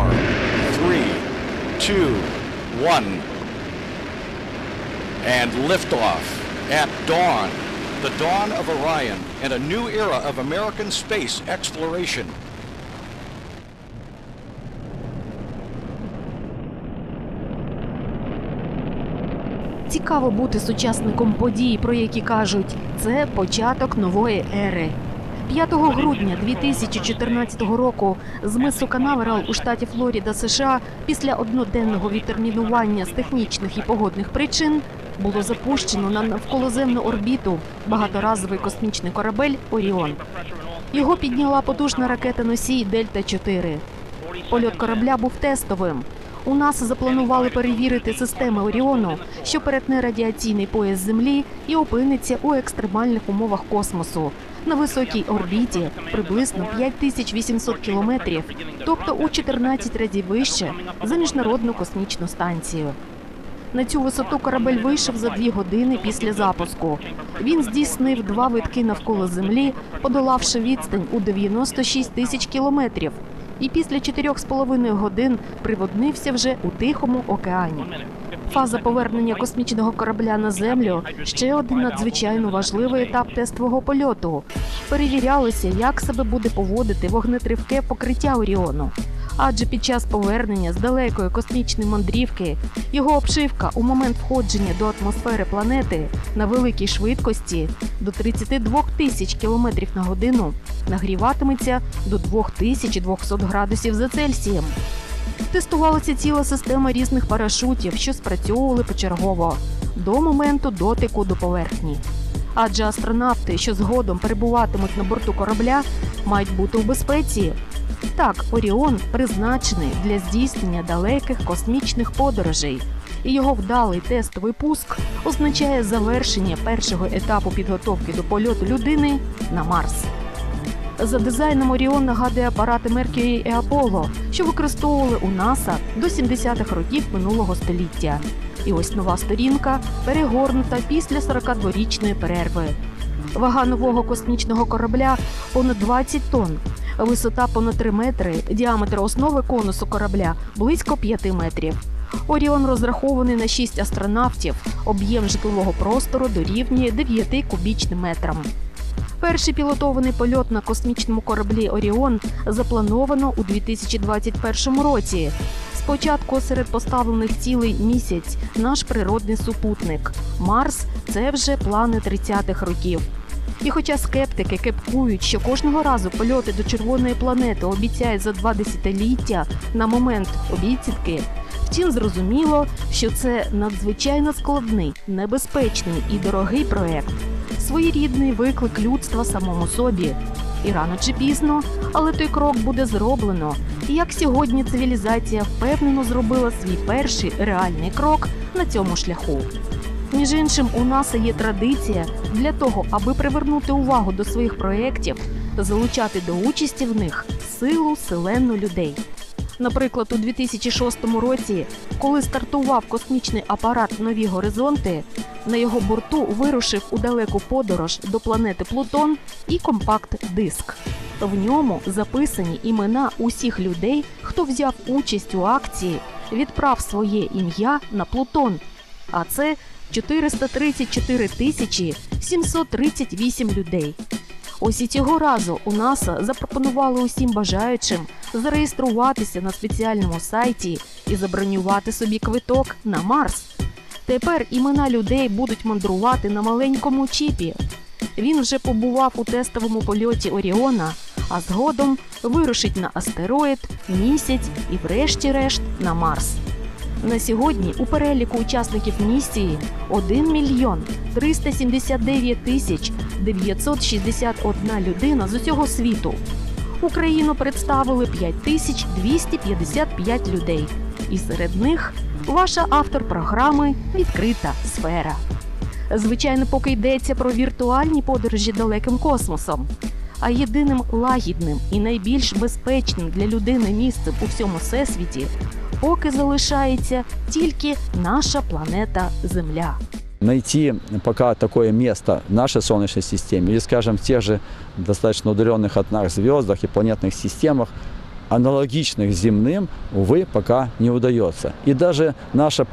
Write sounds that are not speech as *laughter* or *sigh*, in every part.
Four, three, two, one. And liftoff at dawn. The dawn of Orion and a new era of American space exploration. Цікаво бути сучасником подій, про які кажуть, це початок нової ери. 5 грудня 2014 року з мису Канаверал у штаті Флоріда, США, після одноденного відтермінування з технічних і погодних причин було запущено на навколоземну орбіту багаторазовий космічний корабель Оріон. Його підняла потужна ракета носій Дельта 4 Польот корабля був тестовим. У нас запланували перевірити системи Оріону, що перетне радіаційний пояс Землі і опиниться у екстремальних умовах космосу на високій орбіті приблизно 5800 кілометрів, тобто у 14 разів вище за міжнародну космічну станцію. На цю висоту корабель вийшов за дві години після запуску. Він здійснив два витки навколо землі, подолавши відстань у 96 тисяч кілометрів, і після 4,5 годин приводнився вже у Тихому океані. Фаза повернення космічного корабля на землю ще один надзвичайно важливий етап тестового польоту. Перевірялося, як себе буде поводити вогнетривке покриття Оріону. Адже під час повернення з далекої космічної мандрівки його обшивка у момент входження до атмосфери планети на великій швидкості до 32 тисяч кілометрів на годину нагріватиметься до 2200 градусів за Цельсієм. Тестувалася ціла система різних парашутів, що спрацьовували почергово до моменту дотику до поверхні. Адже астронавти, що згодом перебуватимуть на борту корабля, мають бути у безпеці. Так, Оріон призначений для здійснення далеких космічних подорожей, і його вдалий тестовий пуск означає завершення першого етапу підготовки до польоту людини на Марс. За дизайном Оріон нагадує апарати Меркюрі і Аполло, що використовували у НАСА до 70-х років минулого століття. І ось нова сторінка перегорнута після 42-річної перерви. Вага нового космічного корабля понад 20 тонн, висота понад 3 метри, діаметр основи конусу корабля близько 5 метрів. Оріон розрахований на 6 астронавтів, об'єм житлового простору дорівнює 9 кубічним метрам. Перший пілотований польот на космічному кораблі Оріон заплановано у 2021 році. Спочатку серед поставлених цілей місяць наш природний супутник. Марс це вже плани 30-х років. І хоча скептики кепкують, що кожного разу польоти до червоної планети обіцяють за два десятиліття на момент обіцянки, втім зрозуміло, що це надзвичайно складний, небезпечний і дорогий проект своєрідний виклик людства самому собі. І рано чи пізно, але той крок буде зроблено. Як сьогодні цивілізація впевнено зробила свій перший реальний крок на цьому шляху. Між іншим, у НАСА є традиція для того, аби привернути увагу до своїх проєктів та залучати до участі в них силу селену людей. Наприклад, у 2006 році, коли стартував космічний апарат Нові горизонти, на його борту вирушив у далеку подорож до планети Плутон і компакт-диск. В ньому записані імена усіх людей, хто взяв участь у акції, відправ своє ім'я на Плутон. А це 434 тисячі 738 людей. Ось і цього разу у НАСА запропонували усім бажаючим зареєструватися на спеціальному сайті і забронювати собі квиток на Марс. Тепер імена людей будуть мандрувати на маленькому чіпі. Він вже побував у тестовому польоті Оріона, а згодом вирушить на астероїд, місяць і, врешті-решт, на Марс. На сьогодні у переліку учасників місії 1 мільйон 379 тисяч 961 людина з усього світу. Україну представили 5255 людей. І серед них ваша автор програми Відкрита сфера. Звичайно, поки йдеться про віртуальні подорожі далеким космосом А єдиним лагідним і найбільш безпечним для людини місцем у всьому всесвіті поки залишається тільки наша планета Земля. найти пока такое место в нашей Солнечной системе или, скажем, в тех же достаточно удаленных от нас звездах и планетных системах аналогичных земным, увы, пока не удается. И даже наше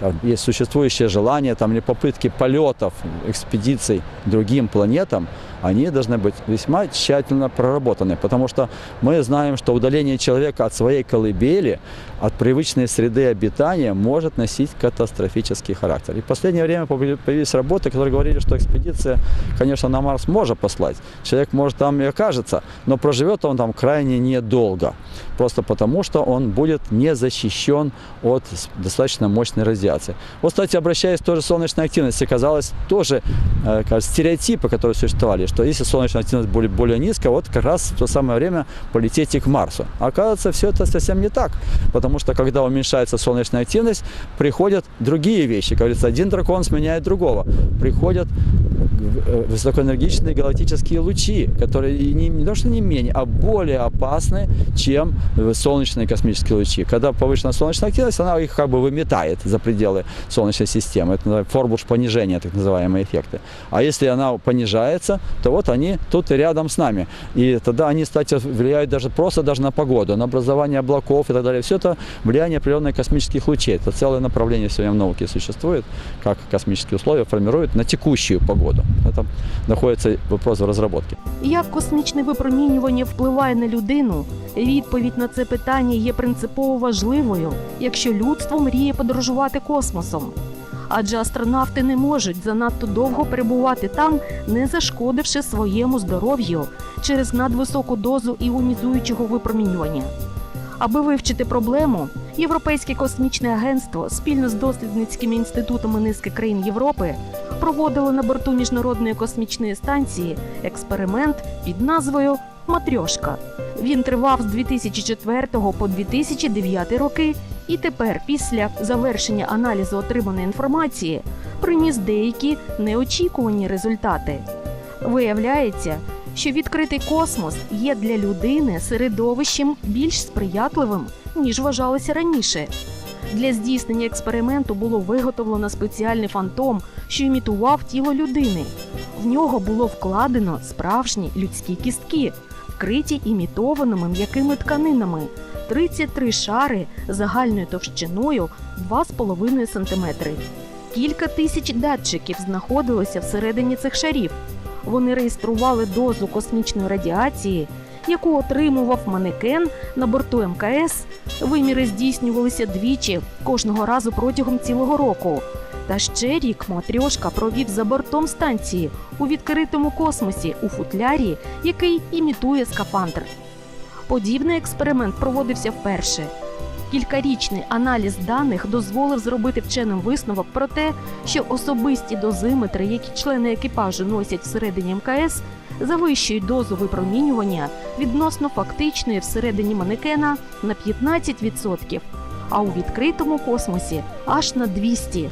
как есть существующее желание там, или попытки полетов, экспедиций к другим планетам, они должны быть весьма тщательно проработаны, потому что мы знаем, что удаление человека от своей колыбели, от привычной среды обитания может носить катастрофический характер. И в последнее время появи- появились работы, которые говорили, что экспедиция, конечно, на Марс можно послать. Человек может там и окажется, но проживет он там крайне недолго. Просто потому, что он будет не защищен от достаточно мощной радиации. Вот, кстати, обращаясь к той же солнечной активности, казалось тоже э, кажется, стереотипы, которые существовали, что если солнечная активность будет более низкая, вот как раз в то самое время полететь и к Марсу. Оказывается, все это совсем не так, потому что когда уменьшается солнечная активность, приходят другие вещи. Как говорится, один дракон сменяет другого. Приходят э, высокоэнергичные галактические лучи, которые не, не то что не менее, а более опасны, чем солнечные космические лучи. Когда повышена солнечная активность, она их как бы выметает за пределы Солнечной системы. Это форбуш понижения, так называемые эффекты. А если она понижается, то вот они тут и рядом с нами. И тогда они, кстати, влияют даже просто даже на погоду, на образование облаков и так далее. Все это влияние определенных космических лучей. Это целое направление сегодня в науке существует, как космические условия формируют на текущую погоду. Это находится вопрос в разработке. Як космічне випромінювання впливає на людину? Відповідь на це питання є принципово важливою, якщо людство мріє подорожувати космосом. Адже астронавти не можуть занадто довго перебувати там, не зашкодивши своєму здоров'ю через надвисоку дозу іонізуючого випромінювання. Аби вивчити проблему, Європейське космічне агентство спільно з дослідницькими інститутами низки країн Європи проводило на борту міжнародної космічної станції експеримент під назвою Матрьошка. Він тривав з 2004 по 2009 роки, і тепер, після завершення аналізу отриманої інформації, приніс деякі неочікувані результати. Виявляється, що відкритий космос є для людини середовищем більш сприятливим, ніж вважалося раніше. Для здійснення експерименту було виготовлено спеціальний фантом, що імітував тіло людини. В нього було вкладено справжні людські кістки, вкриті імітованими м'якими тканинами, 33 шари загальною товщиною 2,5 см. Кілька тисяч датчиків знаходилося всередині цих шарів. Вони реєстрували дозу космічної радіації, яку отримував манекен на борту МКС. Виміри здійснювалися двічі кожного разу протягом цілого року. Та ще рік Матрьошка провів за бортом станції у відкритому космосі у футлярі, який імітує скафандр. Подібний експеримент проводився вперше. Кількарічний аналіз даних дозволив зробити вченим висновок про те, що особисті дозиметри, які члени екіпажу носять всередині МКС, завищують дозу випромінювання відносно фактичної всередині манекена на 15%, а у відкритому космосі аж на 200%.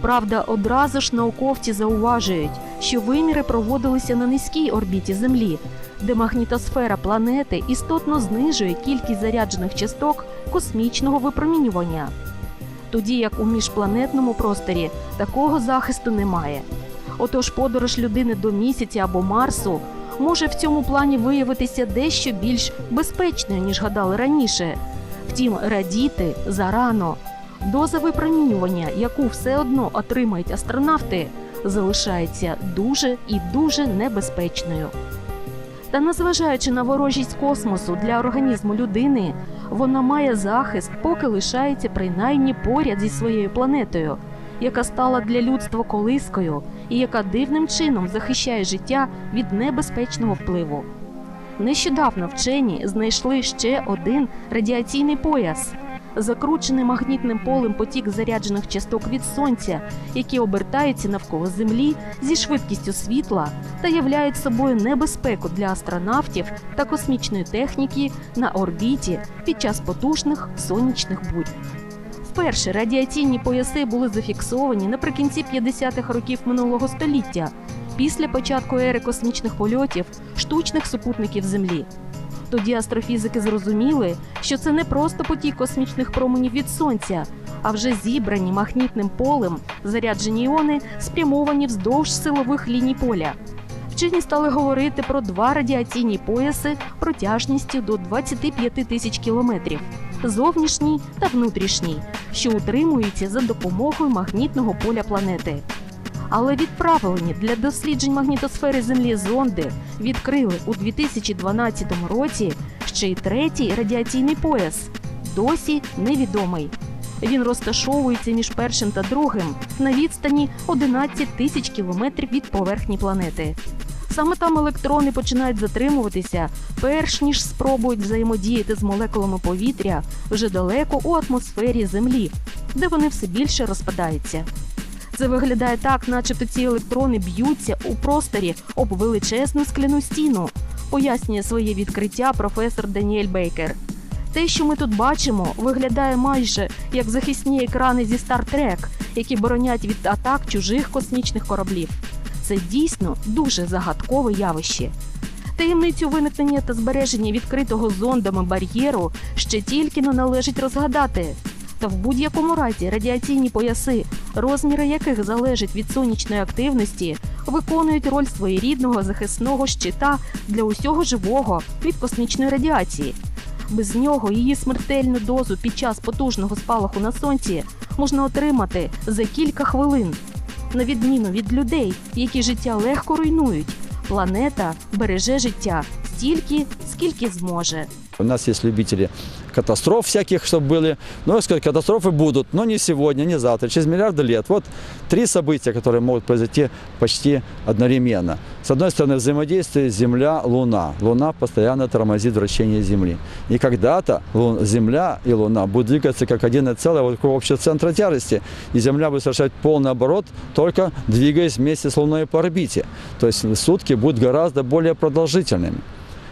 Правда, одразу ж науковці зауважують, що виміри проводилися на низькій орбіті Землі, де магнітосфера планети істотно знижує кількість заряджених часток космічного випромінювання. Тоді як у міжпланетному просторі такого захисту немає. Отож, подорож людини до місяця або Марсу може в цьому плані виявитися дещо більш безпечною, ніж гадали раніше. Втім, радіти зарано. Доза випромінювання, яку все одно отримають астронавти, залишається дуже і дуже небезпечною. Та незважаючи на ворожість космосу для організму людини, вона має захист, поки лишається принаймні поряд зі своєю планетою, яка стала для людства колискою і яка дивним чином захищає життя від небезпечного впливу. Нещодавно вчені знайшли ще один радіаційний пояс. Закручений магнітним полем потік заряджених часток від сонця, які обертаються навколо Землі зі швидкістю світла та являють собою небезпеку для астронавтів та космічної техніки на орбіті під час потужних сонячних бурь. Вперше радіаційні пояси були зафіксовані наприкінці 50-х років минулого століття, після початку ери космічних польотів штучних супутників Землі. Тоді астрофізики зрозуміли, що це не просто потік космічних променів від сонця, а вже зібрані магнітним полем заряджені іони, спрямовані вздовж силових ліній поля. Вчені стали говорити про два радіаційні пояси протяжністю до 25 тисяч кілометрів зовнішній та внутрішній, що утримуються за допомогою магнітного поля планети. Але відправлені для досліджень магнітосфери Землі зонди відкрили у 2012 році ще й третій радіаційний пояс. Досі невідомий. Він розташовується між першим та другим на відстані 11 тисяч кілометрів від поверхні планети. Саме там електрони починають затримуватися, перш ніж спробують взаємодіяти з молекулами повітря вже далеко у атмосфері Землі, де вони все більше розпадаються. Це виглядає так, начебто ці електрони б'ються у просторі об величезну скляну стіну, пояснює своє відкриття професор Даніель Бейкер. Те, що ми тут бачимо, виглядає майже як захисні екрани зі Star Trek, які боронять від атак чужих космічних кораблів. Це дійсно дуже загадкове явище. Таємницю виникнення та збереження відкритого зондами бар'єру ще тільки не належить розгадати. Та в будь-якому разі радіаційні пояси, розміри яких залежать від сонячної активності, виконують роль своєрідного захисного щита для усього живого від космічної радіації. Без нього її смертельну дозу під час потужного спалаху на сонці можна отримати за кілька хвилин. На відміну від людей, які життя легко руйнують, планета береже життя стільки, скільки зможе. У нас есть любители катастроф всяких, чтобы были. Но, я сказать, катастрофы будут, но не сегодня, не завтра, через миллиарды лет. Вот три события, которые могут произойти почти одновременно. С одной стороны, взаимодействие Земля-Луна. Луна постоянно тормозит вращение Земли. И когда-то Земля и Луна будут двигаться как один целое вокруг общего центра тяжести. И Земля будет совершать полный оборот, только двигаясь вместе с Луной по орбите. То есть сутки будут гораздо более продолжительными.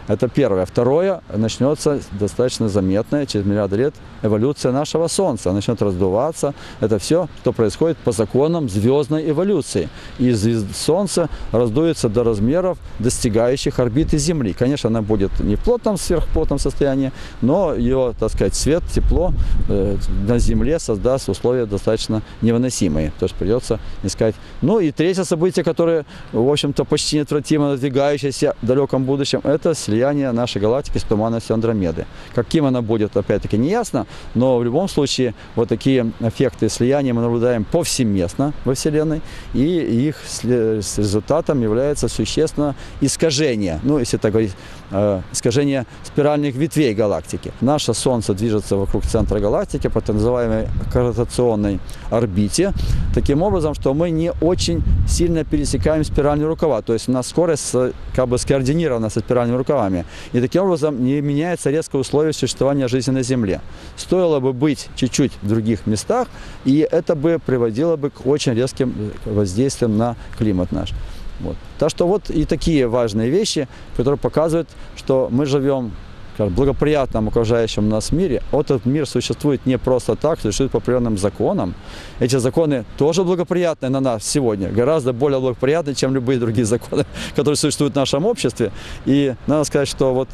Это первое. Второе, начнется достаточно заметная через миллиарды лет эволюция нашего Солнца. Начнет раздуваться. Это все, что происходит по законам звездной эволюции. И Солнце раздуется до размеров, достигающих орбиты Земли. Конечно, она будет не в плотном, сверхплотном состоянии, но ее, так сказать, свет, тепло э, на Земле создаст условия достаточно невыносимые. То есть придется искать. Ну и третье событие, которое, в общем-то, почти неотвратимо надвигающееся в далеком будущем, это слияние нашей галактики с туманностью Андромеды. Каким она будет, опять-таки, не ясно, но в любом случае вот такие эффекты слияния мы наблюдаем повсеместно во Вселенной, и их сле- с результатом является существенно искажение, ну, если так говорить, э, искажение спиральных ветвей галактики. Наше Солнце движется вокруг центра галактики по так называемой гравитационной орбите, таким образом, что мы не очень сильно пересекаем спиральные рукава, то есть у нас скорость э, как бы скоординирована со спиральными рукавами, и таким образом не меняется резко условия существования жизни на Земле. Стоило бы быть чуть-чуть в других местах, и это бы приводило бы к очень резким э, воздействиям на климат наш. Вот. Так что вот и такие важные вещи, которые показывают, что мы живем в благоприятном окружающем нас мире. Вот этот мир существует не просто так, существует по определенным законам. Эти законы тоже благоприятны на нас сегодня, гораздо более благоприятны, чем любые другие *laughs* законы, которые существуют в нашем обществе. И надо сказать, что вот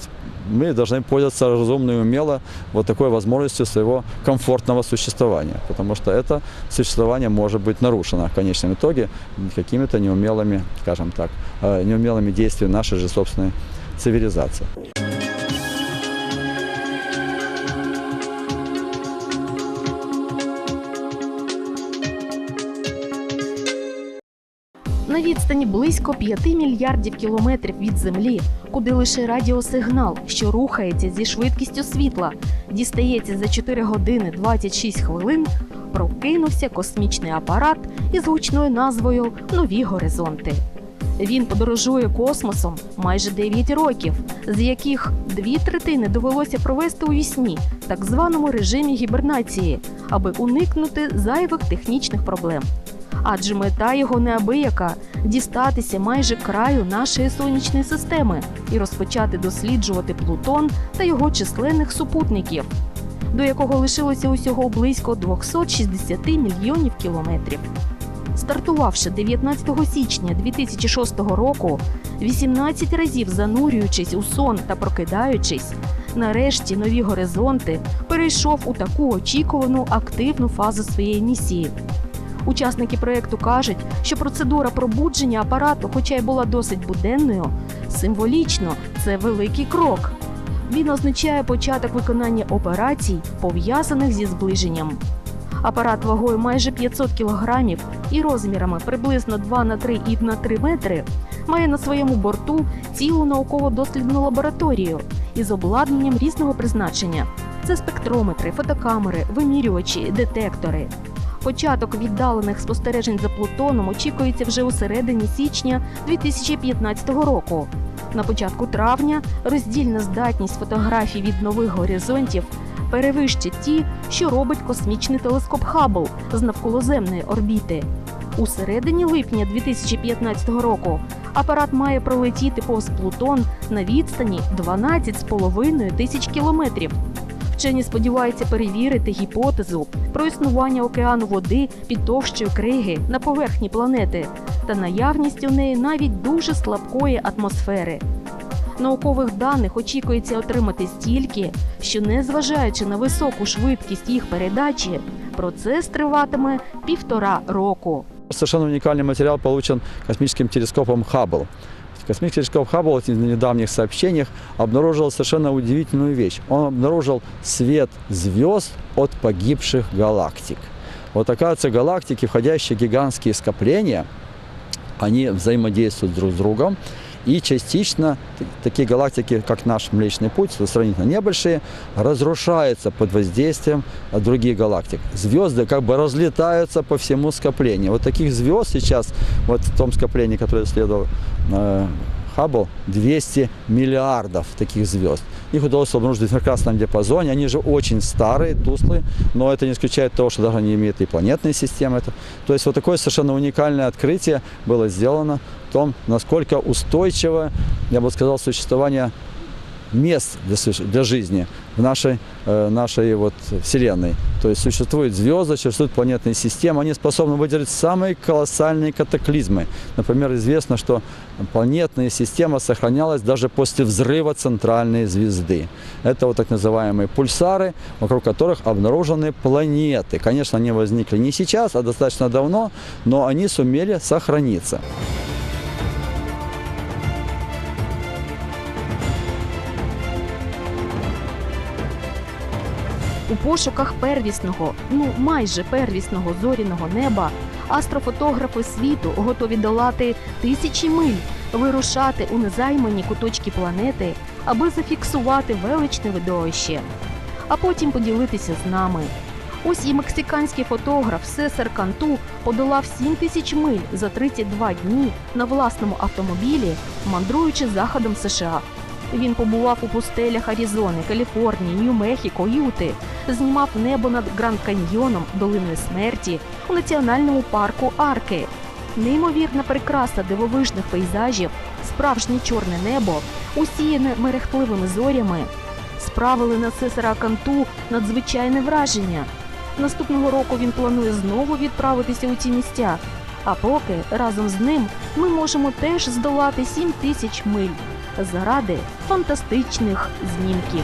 мы должны пользоваться разумно и умело вот такой возможностью своего комфортного существования, потому что это существование может быть нарушено в конечном итоге какими-то неумелыми, скажем так, э, неумелыми действиями нашей же собственной цивилизации. Відстані близько 5 мільярдів кілометрів від Землі, куди лише радіосигнал, що рухається зі швидкістю світла, дістається за 4 години 26 хвилин, прокинувся космічний апарат із гучною назвою Нові горизонти. Він подорожує космосом майже 9 років, з яких дві третини довелося провести у вісні, так званому режимі гібернації, аби уникнути зайвих технічних проблем. Адже мета його неабияка дістатися майже краю нашої сонячної системи і розпочати досліджувати Плутон та його численних супутників, до якого лишилося усього близько 260 мільйонів кілометрів. Стартувавши 19 січня 2006 року, 18 разів занурюючись у сон та прокидаючись, нарешті нові горизонти перейшов у таку очікувану активну фазу своєї місії. Учасники проєкту кажуть, що процедура пробудження апарату, хоча й була досить буденною, символічно це великий крок. Він означає початок виконання операцій, пов'язаних зі зближенням. Апарат вагою майже 500 кілограмів і розмірами приблизно 2 на 3 і на 3 метри має на своєму борту цілу науково-дослідну лабораторію із обладнанням різного призначення. Це спектрометри, фотокамери, вимірювачі, детектори. Початок віддалених спостережень за Плутоном очікується вже у середині січня 2015 року. На початку травня роздільна здатність фотографій від нових горизонтів перевищить ті, що робить космічний телескоп Хаббл з навколоземної орбіти. У середині липня 2015 року апарат має пролетіти повз Плутон на відстані 12,5 тисяч кілометрів. Вчені сподіваються перевірити гіпотезу про існування океану води під товщою криги на поверхні планети та наявність у неї навіть дуже слабкої атмосфери. Наукових даних очікується отримати стільки, що, незважаючи на високу швидкість їх передачі, процес триватиме півтора року. Совершенно уникальный материал получен космическим телескопом Хаббл. Космический телескоп Хаббл в недавних сообщениях обнаружил совершенно удивительную вещь. Он обнаружил свет звезд от погибших галактик. Вот оказывается, галактики, входящие в гигантские скопления, они взаимодействуют друг с другом. И частично такие галактики, как наш Млечный Путь, сравнительно небольшие, разрушаются под воздействием других галактик. Звезды как бы разлетаются по всему скоплению. Вот таких звезд сейчас, вот в том скоплении, которое исследовал Хаббл, 200 миллиардов таких звезд. Их удалось обнаружить в инфракрасном диапазоне. Они же очень старые, тусклые, но это не исключает того, что даже они имеют и планетные системы. Это- То есть вот такое совершенно уникальное открытие было сделано в том, насколько устойчиво, я бы сказал, существование мест для, для жизни в нашей, э, нашей вот Вселенной. То есть существуют звезды, существуют планетные системы, они способны выдержать самые колоссальные катаклизмы. Например, известно, что планетная система сохранялась даже после взрыва центральной звезды. Это вот так называемые пульсары, вокруг которых обнаружены планеты. Конечно, они возникли не сейчас, а достаточно давно, но они сумели сохраниться. У пошуках первісного, ну майже первісного зоряного неба астрофотографи світу готові долати тисячі миль, вирушати у незаймані куточки планети, аби зафіксувати величне видовище, а потім поділитися з нами. Ось і мексиканський фотограф Сесар Канту подолав 7 тисяч миль за 32 дні на власному автомобілі, мандруючи заходом США. Він побував у пустелях Аризони, Каліфорнії, Нью-Мехіко, Юти, знімав небо над Гранд Каньйоном, долиною смерті у національному парку Арки. Неймовірна прикраса дивовижних пейзажів, справжнє чорне небо, усіяне мерехтливими зорями, справили на Цесара Канту надзвичайне враження. Наступного року він планує знову відправитися у ці місця. А поки разом з ним ми можемо теж здолати 7 тисяч миль заради фантастичних знімків.